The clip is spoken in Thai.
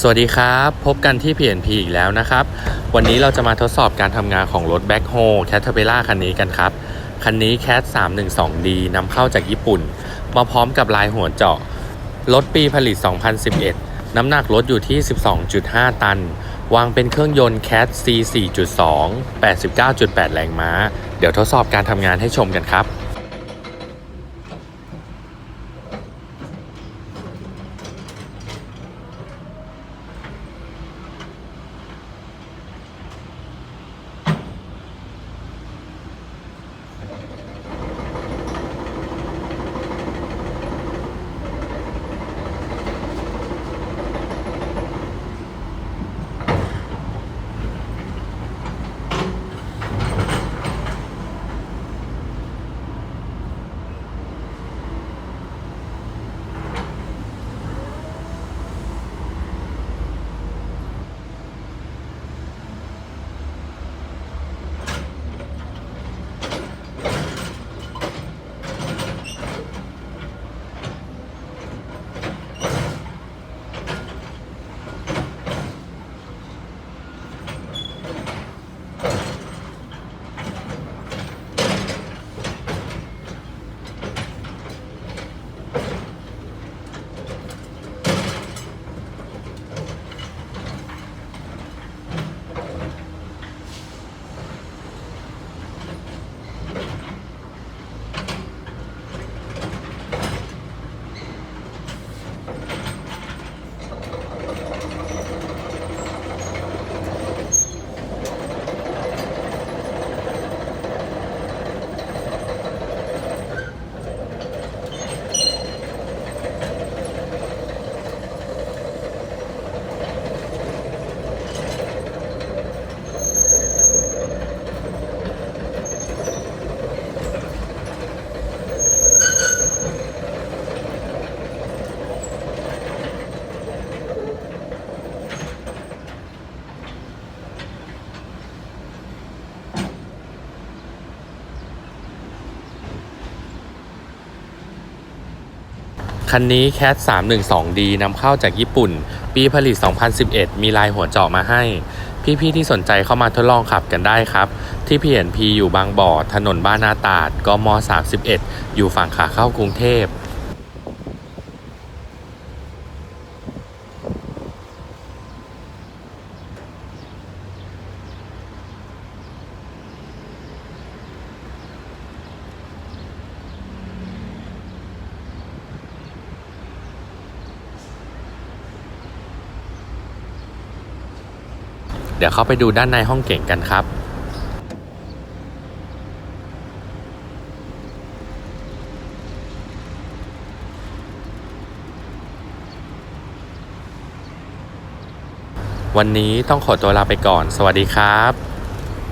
สวัสดีครับ พบกันที่ PNP อีกแล้วนะครับ วันนี้เราจะมาทดสอบการทำงานของรถ Backhoe Caterpillar คันนี้กันครับ คันนี้ CAT 312D นำเข้าจากญี่ปุ่น มาพร้อมกับลายหัวเจาะ รถปีผลิต 2011 น้ำหนักรถอยู่ที่ 12.5 ตัน วางเป็นเครื่องยนต์ CAT C 4.2 89.8 แรงม้า เดี๋ยวทดสอบการทำงานให้ชมกันครับ คันนี้ CAT 312D นำเข้าจากญี่ปุ่น ปีผลิต 2011 มีลายหัวเจาะมาให้ พี่ๆที่สนใจเข้ามาทดลองขับกันได้ครับ ที่ PNP อยู่บางบ่อ ถนนบ้านนาตาดกม31 อยู่ฝั่งขาเข้ากรุงเทพ ดี๋ยวเข้าไปดูด้านในห้องเก่งกันครับวันนี้ต้องขอตัวลาไปก่อน สวัสดีครับ